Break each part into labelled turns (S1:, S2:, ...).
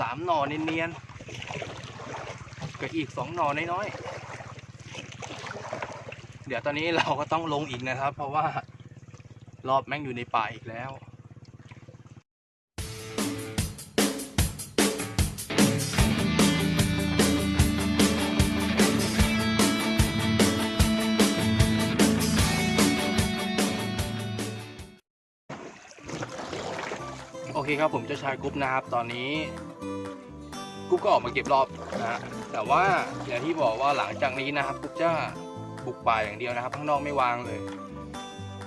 S1: สามหน่อเนียนๆกับอีกสองหน่อน้อยๆเดี๋ยวตอนนี้เราก็ต้องลงอีกนะครับ เพราะว่ารอบแม่งอยู่ในป่าอีกแล้ว เคครับผมเจ้าชายกรุ๊ปนะครับ ตอนนี้กรุ๊ปก็ออกมาเก็บรอบนะฮะแต่ว่าอย่างที่บอกว่าหลังจากนี้นะครับกรุ๊ปจะบุกป่าอย่างเดียวนะครับ ข้างนอกไม่วางเลย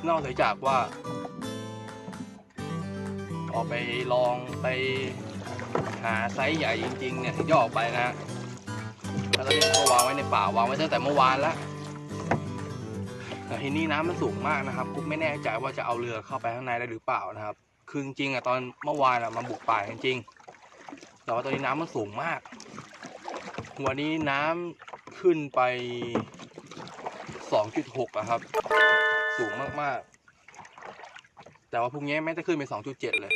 S1: นอกจากว่า ออกไปลองไปหาไซส์ใหญ่จริง ๆ เนี่ยถึงจะออกไปนะฮะแล้วตอนนี้ก็วางไว้ในป่าวางไว้ตั้งแต่เมื่อวานแล้วแต่ทีนี้น้ำมันสูงมากนะครับกรุ๊ปไม่แน่ใจว่าจะเอาเรือเข้าไปข้างในได้หรือเปล่านะครับ คือจริงๆอะตอนเมื่อวานอะมาบุกป่าจริงๆแต่ว่าตอนนี้น้ำมันสูงมาก วันนี้น้ำขึ้นไป 2.6อะครับ สูงมากๆ แต่ว่าพรุ่งนี้ไม่ได้ขึ้นไป 2.7 เลย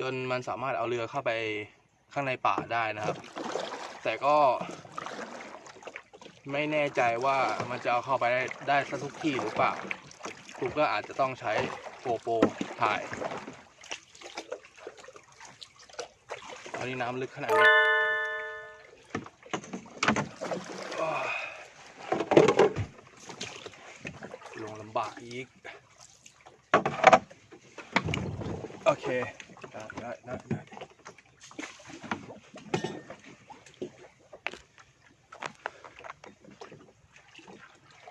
S1: จนมันสามารถเอาเรือเข้าไปข้างในป่าได้นะครับ แต่ก็ไม่แน่ใจว่ามันจะเอาเข้าไปได้ได้สักทุกที่หรือเปล่า กูก็อาจจะต้องใช้โกโปรถ่ายตอนนี้น้ำลึกขนาดนี้ลงลำบากอีก โอเค ได้ได้ได้ได้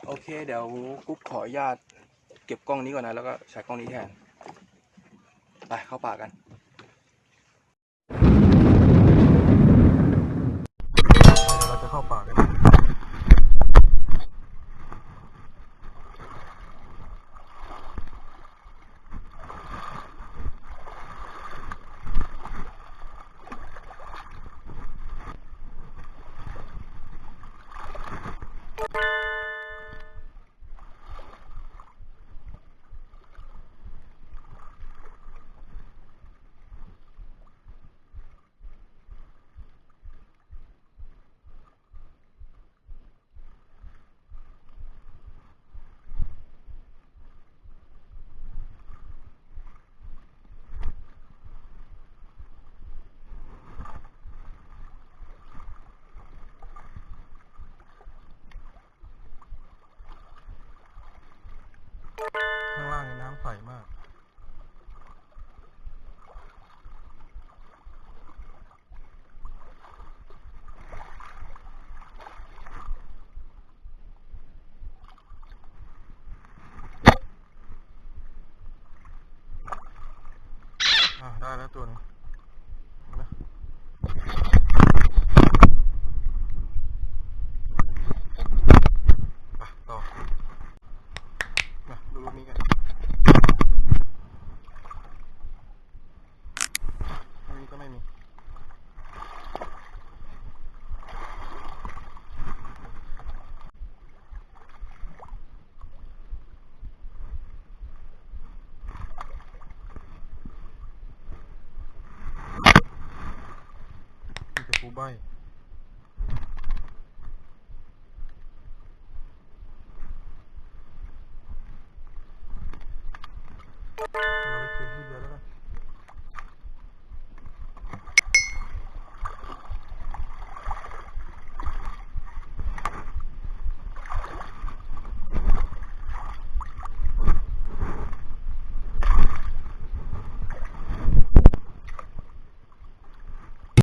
S1: โอเค เดี๋ยวกุ๊บขออนุญาต เก็บกล้องนี้ก่อนนะ แล้วก็ใช้กล้องนี้แทน ไปเข้าป่ากันเราจะเข้าป่ากัน ข้างล่างนี่น้ำใสมาก อะ ได้แล้วตัวนึงนะไปต่อ มาดูรูปนี้กัน อันนี้ก็ไม่มี มีแต่ปูใบเราไปเจอที่เรือแล้วกัน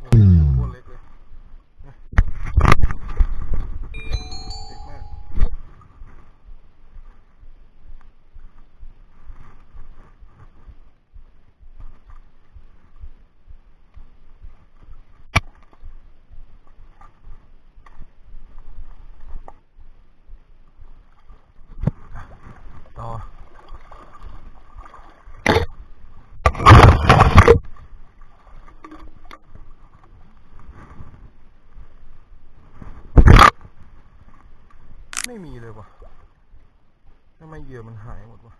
S1: โอ้โหโคตรเล็กเลยนะเล็กมาก ต่อ ไม่มีเลยวะทำไมเหยื่อมันหายหมดวะ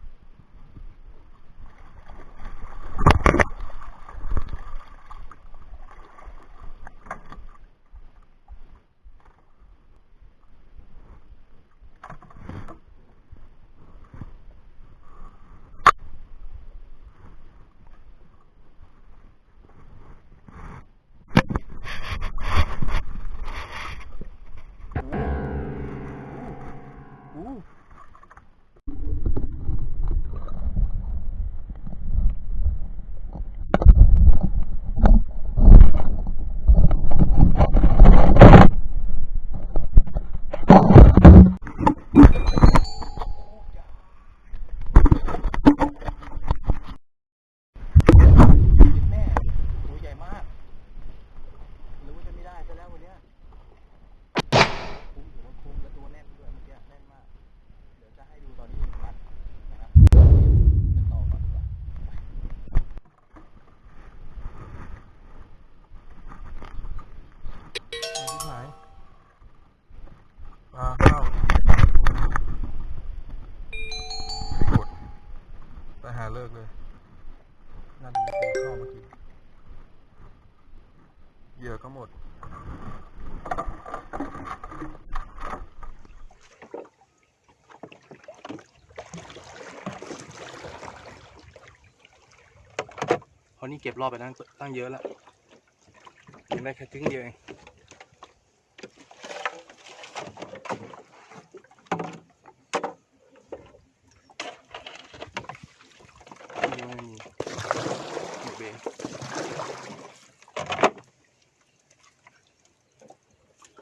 S2: ไปหาเลิกเลย น่าจะมีปูเข้ามากิน เหยื่อก็หมด
S1: เพ ราะนี่เก็บรอบไปตั้งตั้งเยอะแล้วยังได้แค่ครึ่งเดียวเองเบน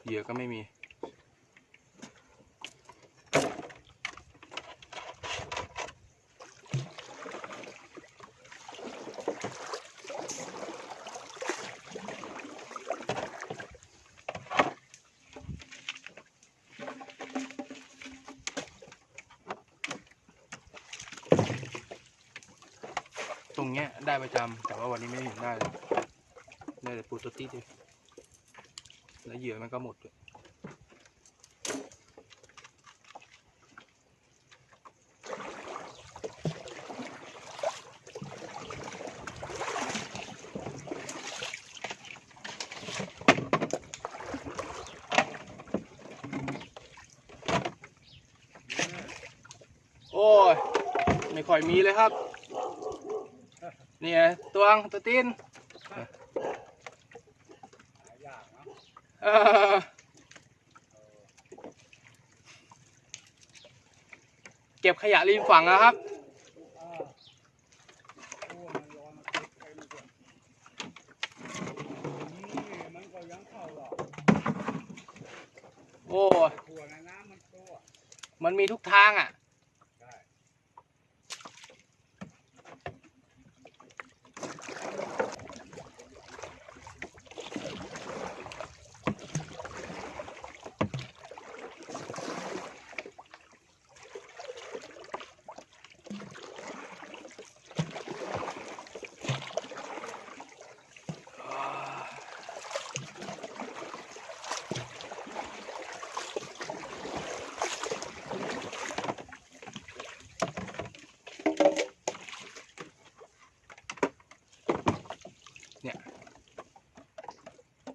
S1: เหยื่อก็ไม่มี ได้ประจำแต่ว่าวันนี้ไม่เห็นได้เลยได้แต่ปูตัวติดเลยแล้วเหยื่อมันก็หมดเลยโอ้ย ไม่ค่อยมีเลยครับ นี่ยตวงตัวตีนเออเก็บขยะริมฝั่งนะครับ โอ้
S3: มัน
S1: มีทุกทางอะ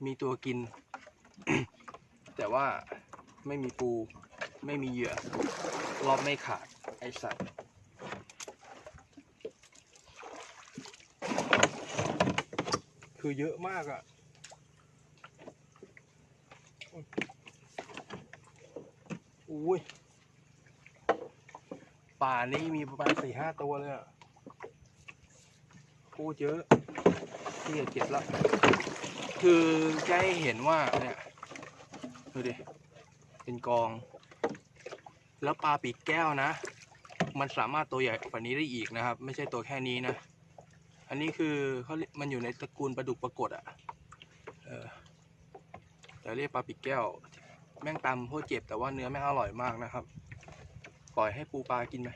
S1: มีตัวกิน แต่ว่าไม่มีปู ไม่มีเหยื่อ รอบไม่ขาด ไอสัตว์คือเยอะมากอะ่ะอุ้ย ป่านี้มีประมาณสี่ห้าตัวเลยอะ่ะโคตรเยอะที่จะเก็บแล้ว คือจะให้เห็นว่าเนี่ยดูดิเป็นกอง แล้วปลาปีกแก้วนะ มันสามารถตัวใหญ่กว่านี้ได้อีกนะครับ ไม่ใช่ตัวแค่นี้นะ อันนี้คือเขามันอยู่ในตระกูลปลาดุกปรากฏอะ่ะเออแต่เรียกปลาปีกแก้ว แม่งตำโคตรเจ็บแต่ว่าเนื้อแม่งอร่อยมากนะครับ ปล่อยให้ปูปลากินไป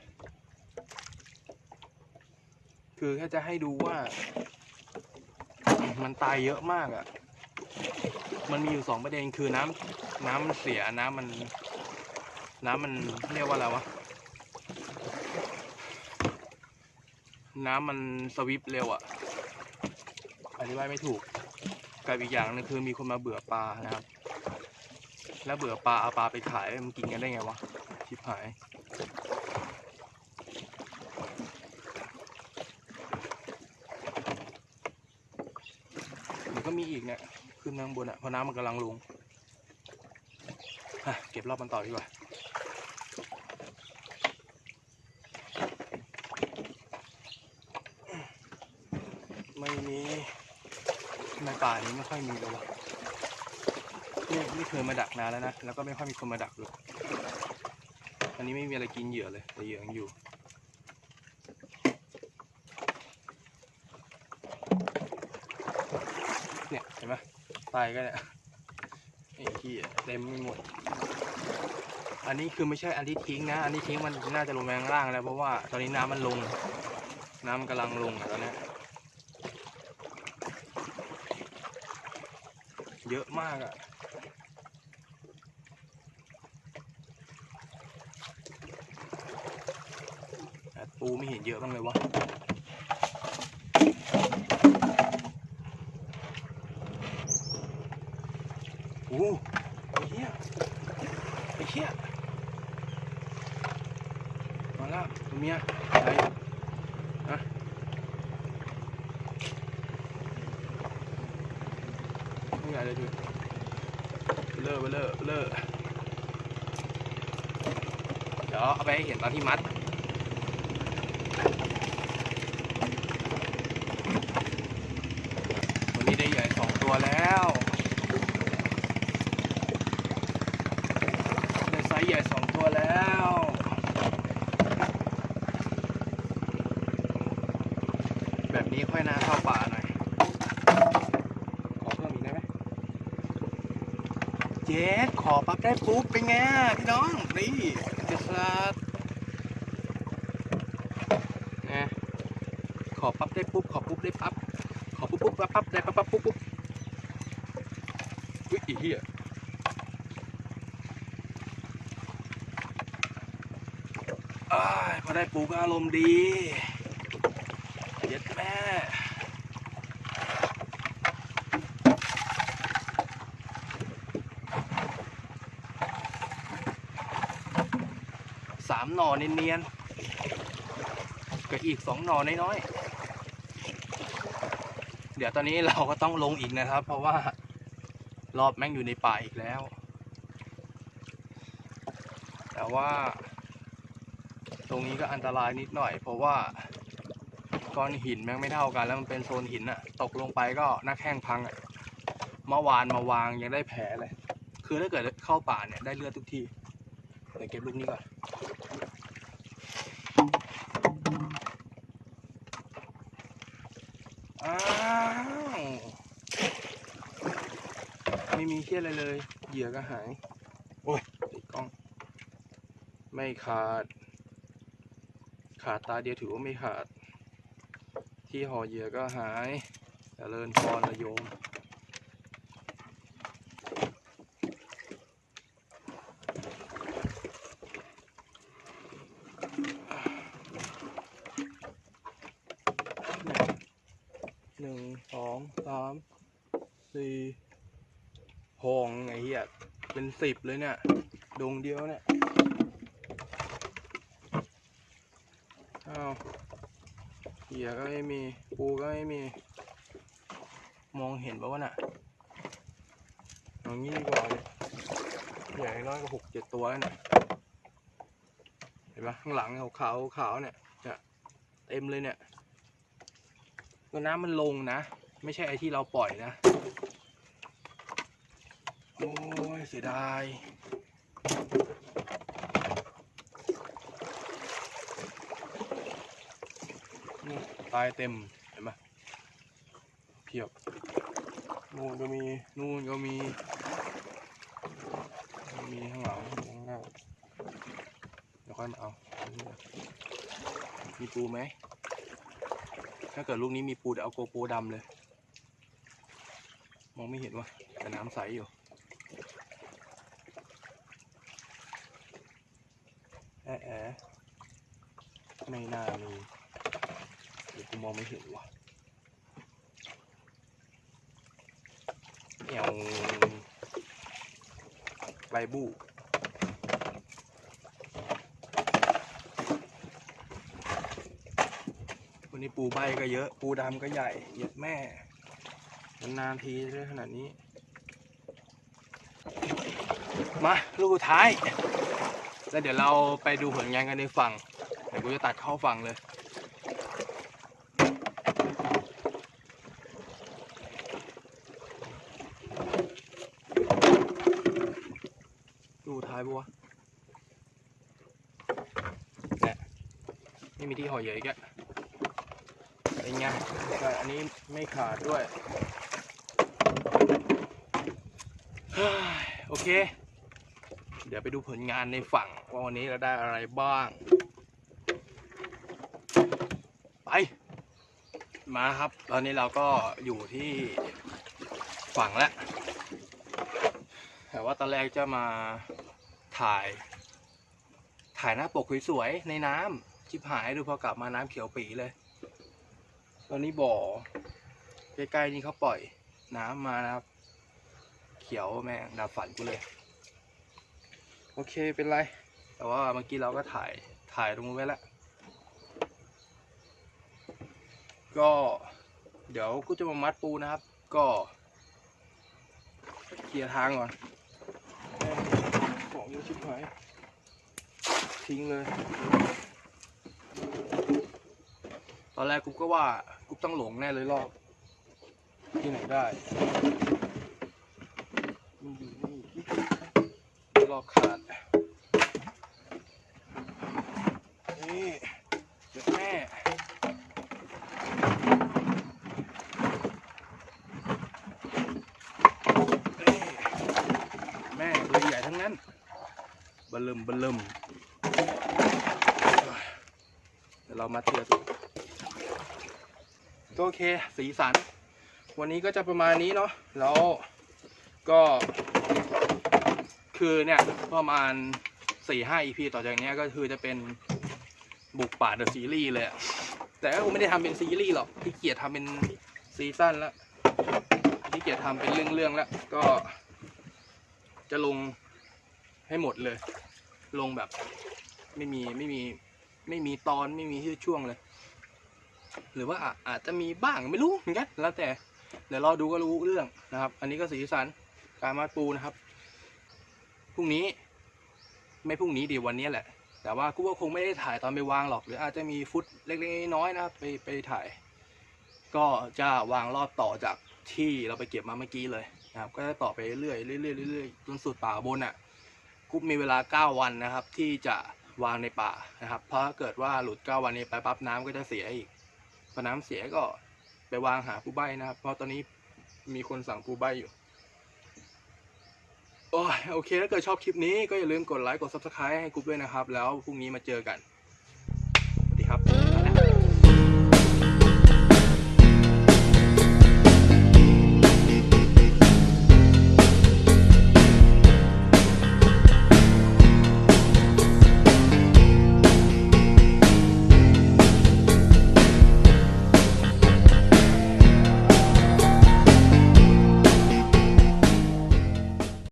S1: คือแค่จะให้ดูว่า มันตายเยอะมากอะ่ะ มันมีอยู่สองประเด็นคือน้ำน้ำมันเสียน้ำมัน น้ำมันเรียกว่าอะไรวะ น้ำมันสวิปเร็วอะ่ะอธิบายไม่ถูกกับอีกอย่างหนึงคือมีคนมาเบื่อปลานะครับ แล้วเบื่อปลาเอาปลาไปขายมันกินกันได้ไงวะชิบหาย เดี๋ยวก็ มีอีกเนี่ยขึ้นมาข้างบนอะเพราะน้ำมันกำลังลงเก็บรอบมันต่อดีกว่าไม่มีในป่านี้ไม่ค่อยมีเลยวะนี่ไม่เคยมาดักนานแล้วนะ แล้วก็ไม่ค่อยมีคนมาดักเลยอันนี้ไม่มีอะไรกินเหยื่อเลย แต่เหยื่อยังอยู่ เนี่ยเห็นไหมตายก็เนี่ยไอ้ที่เต็มไปหมด อันนี้คือไม่ใช่อันที่ทิ้งนะ อันที่ทิ้งมันน่าจะลงไปข้างล่างแล้วเพราะว่าตอนนี้น้ำมันลง น้ำมันกำลังลงอะตอนนี้เยอะมากอะ่ะปูปูไม่เห็นเยอะบ้างเลยวะ โอ้ไอ้เหี้ยไอ้เหี้ยมาแล้วตัวเมียอะไรฮะไม่ใหญ่เลยดูเบลอเลอเลอเดี๋ยวเอาไปให้เห็นตอนที่มัด วันนี้ได้ใหญ่สองตัวแล้วได้ไซส์ใหญ่สองตัวแล้ว แบบนี้ค่อยน่าเข้าป่าหน่อย ขอเพิ่มอีกได้ไหมเจ๊ด ขอปั๊บได้ปุ๊บเป็นไงพี่น้อง นี่เจะสัดนะขอปั๊บได้ปุ๊บ ขอปุ๊บได้ปั๊บ ขอปุ๊บปุ๊บปั๊บปั๊บได้ปั๊บปั๊บปุ๊บปุ๊บอุ้ยอีเหี้ยอ้ายพอได้ปูก็อารมณ์ดีเย็ดแม่สาม หน่อเนียนๆกับอีกสองหน่อน้อยๆเดี๋ยวตอนนี้เราก็ต้องลงอีกนะครับ เพราะว่ารอบแม่งอยู่ในป่าอีกแล้ว แต่ว่า ตรงนี้ก็อันตรายนิดหน่อย เพราะว่าก้อนหินแม่งไม่เท่ากันแล้วมันเป็นโซนหินอะตกลงไปก็หน้าแข้งพังอะเมื่อวานมาวางยังได้แผลเลย คือถ้าเกิดเข้าป่าเนี่ยได้เลือดทุกทีเดี๋ยวเก็บลูกนี้ก่อน อ้าว ไม่มีเชี่ยอะไรเลย เหยื่อก็หาย โอ้ยติดกล้อง ไม่ขาด ขาดตาเดียวถือว่าไม่ขาด ที่ห่อเหยื่อก็หายเจริญพรละโยมหนึ่งสองสามสี่ หองไอ้เหี้ยเป็นสิบเลยเนี่ยดงเดียวเนี่ยอ้าวเหี้ยก็ไม่มีปูก็ไม่มี มองเห็นปะวะน่ะเอางี้ดีกว่าเลยใหญ่น้อยก็หกเจ็ดตัวแล้วเนี่ยเห็นปะข้างหลังขาวขาวเนี่ยเนี่ยเต็มเลยเนี่ยก็น้ำมันลงนะ ไม่ใช่ไอที่เราปล่อยนะ โอ้ยเสียดายตายเต็ม เห็นไหมเพียบ นู่นก็มี นู่นก็มีมีข้างหลังข้างหน้าเดี๋ยวค่อยมาเอา มีปูไหม ถ้าเกิดลูกนี้มีปูเดี๋ยวเอาโกโปรดำเลย มองไม่เห็นว่ะแต่น้ำใสอยู่ แอะแอไม่น่ามีเดี๋ยวกูมองไม่เห็นว่ะเอวใบบูวันนี้ปูใบก็เยอะ ปูดำก็ใหญ่ เยอะแม่ นานทีได้ขนาดนี้ มา ลูกท้าย แล้วเดี๋ยวเราไปดูผลงานกันในฝั่งเดี๋ยวกูจะตัดเข้าฝั่งเลยดูท้ายบัวเนี่ยไม่มีที่ห่อเหยอะอีกอะเป็นไงแต่อันนี้ไม่ขาดด้วย โอเค ดี๋ยวไปดูผลงานในฝั่งว่าวันนี้เราได้อะไรบ้าง ไป มาครับ ตอนนี้เราก็อยู่ที่ฝั่งแล้ว แต่ว่าตอนแรกจะมาถ่าย ถ่ายหน้าปกสวยๆในน้ำชิบหายดูพอกลับมาน้ำเขียวปีเลย ตอนนี้บ่อ ใกล้ๆนี่เขาปล่อยน้ำมานะครับ เขียวแม่งดับฝันกูเลย โอเคเป็นไร แต่ว่าเมื่อกี้เราก็ถ่ายถ่ายตรงนู้นไว้แล้ว ก็เดี๋ยวกูจะมามัดปูนะครับ ก็เคลียร์ทางก่อนของเยอะชิบหายทิ้งเลย ตอนแรกกูก็ว่ากูต้องหลงแน่เลยรอบที่ไหนได้ มันอยู่นี่ รอบขาด นี่เดี๋ยวแม่นี่แม่ตัวใหญ่ทั้งนั้นบะเริ่มบะเริ่มเดี๋ยวเรามาเทียบดูก็โอเค สีสัน วันนี้ก็จะประมาณนี้เนาะแล้วก็ คือเนี่ยประมาณสี่ห้า EP ต่อจากนี้ก็คือจะเป็นบุกป่าเดอะซีรีส์เลย แต่ก็คงไม่ได้ทำเป็นซีรีส์หรอกที่เกียจทำเป็นซีซั่นแล้วที่เกียจทำเป็นเรื่องๆแล้ว ก็ จะลงให้หมดเลย ลงแบบไม่มีไม่มีไม่มีตอนไม่มีชื่อช่วงเลย หรือว่าอาจจะมีบ้างไม่รู้เหมือนกันแล้วแต่เดี๋ยวรอดูก็รู้เรื่องนะครับ อันนี้ก็สีสันการมาปูนะครับ พรุ่งนี้ ไม่พรุ่งนี้ดีวันนี้แหละ แต่ว่ากูก็คงไม่ได้ถ่ายตอนไปวางหรอก หรืออาจจะมีฟุตเล็กๆน้อยๆนะครับไปไปถ่าย ก็จะวางรอบต่อจากที่เราไปเก็บมาเมื่อกี้เลยนะครับ ก็จะต่อไปเรื่อยๆเรื่อยๆเรื่อยๆจนสุดป่าบนอะกูมีเวลา 9 วันนะครับ ที่จะวางในป่านะครับ เพราะถ้าเกิดว่าหลุด 9 วันนี้ไปปั๊บน้ำก็จะเสียอีกพอน้ำเสียก็ไปวางหาปูใบนะครับ เพราะตอนนี้มีคนสั่งปูใบอยู่ โอ้ยโอเค ถ้าเกิดชอบคลิปนี้ก็อย่าลืมกดไลค์กด subscribe ให้กรุ๊ปด้วยนะครับ แล้วพรุ่งนี้มาเจอกัน